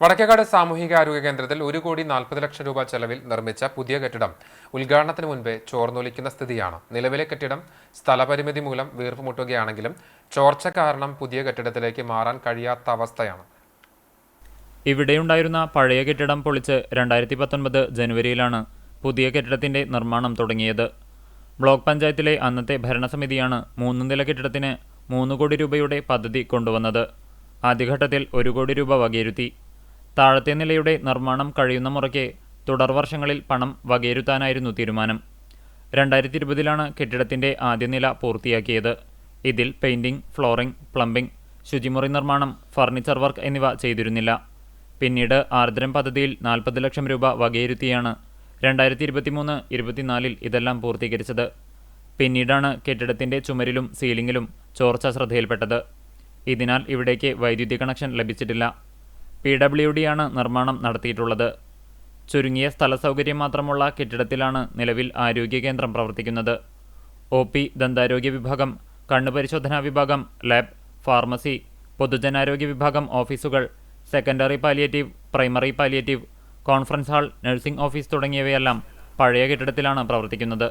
വടക്കേക്കാട് സാമൂഹിക ആരോഗ്യ കേന്ദ്രത്തിൽ ഒരു കോടി നാൽപ്പത് ലക്ഷം രൂപ ചെലവിൽ നിർമ്മിച്ച പുതിയ കെട്ടിടം ഉദ്ഘാടനത്തിന് മുൻപേ ചോർന്നൊലിക്കുന്ന സ്ഥിതിയാണ്. നിലവിലെ കെട്ടിടം സ്ഥലപരിമിതി മൂലം വീർപ്പ് മുട്ടുകയാണെങ്കിലും ചോർച്ച കാരണം പുതിയ കെട്ടിടത്തിലേക്ക് മാറാൻ കഴിയാത്ത അവസ്ഥയാണ്. ഇവിടെയുണ്ടായിരുന്ന പഴയ കെട്ടിടം പൊളിച്ച് രണ്ടായിരത്തി പത്തൊൻപത് ജനുവരിയിലാണ് പുതിയ കെട്ടിടത്തിന്റെ നിർമ്മാണം തുടങ്ങിയത്. ബ്ലോക്ക് പഞ്ചായത്തിലെ അന്നത്തെ ഭരണസമിതിയാണ് മൂന്ന് നില കെട്ടിടത്തിന് മൂന്ന് കോടി രൂപയുടെ പദ്ധതി കൊണ്ടുവന്നത്. ആദ്യഘട്ടത്തിൽ ഒരു കോടി രൂപ വകയിരുത്തി. താഴത്തെ നിലയുടെ നിർമ്മാണം കഴിയുന്ന മുറയ്ക്ക് തുടർ വർഷങ്ങളിൽ പണം വകയിരുത്താനായിരുന്നു തീരുമാനം. രണ്ടായിരത്തി ഇരുപതിലാണ് കെട്ടിടത്തിന്റെ ആദ്യ നില പൂർത്തിയാക്കിയത്. ഇതിൽ പെയിൻറിംഗ് ഫ്ലോറിംഗ് പ്ലംബിംഗ് ശുചിമുറി നിർമ്മാണം ഫർണിച്ചർ വർക്ക് എന്നിവ ചെയ്തിരുന്നില്ല. പിന്നീട് ആർദ്രം പദ്ധതിയിൽ നാൽപ്പത് ലക്ഷം രൂപ വകയിരുത്തിയാണ് രണ്ടായിരത്തി ഇരുപത്തിമൂന്ന് ഇരുപത്തിനാലിൽ ഇതെല്ലാം പൂർത്തീകരിച്ചത്. പിന്നീടാണ് കെട്ടിടത്തിന്റെ ചുമരിലും സീലിംഗിലും ചോർച്ച ശ്രദ്ധയിൽപ്പെട്ടത്. ഇതിനാൽ ഇവിടേക്ക് വൈദ്യുതി കണക്ഷൻ ലഭിച്ചിട്ടില്ല. പി ഡബ്ല്യു ഡിയാണ് നിർമ്മാണം നടത്തിയിട്ടുള്ളത്. ചുരുങ്ങിയ സ്ഥല സൗകര്യം മാത്രമുള്ള കെട്ടിടത്തിലാണ് നിലവിൽ ആരോഗ്യ കേന്ദ്രം പ്രവർത്തിക്കുന്നത്. ഒ പി ദന്താരോഗ്യ വിഭാഗം കണ്ണുപരിശോധനാ വിഭാഗം ലാബ് ഫാർമസി പൊതുജനാരോഗ്യ വിഭാഗം ഓഫീസുകൾ secondary palliative primary palliative conference hall nursing office തുടങ്ങിയവയെല്ലാം പഴയ കെട്ടിടത്തിലാണ് പ്രവർത്തിക്കുന്നത്.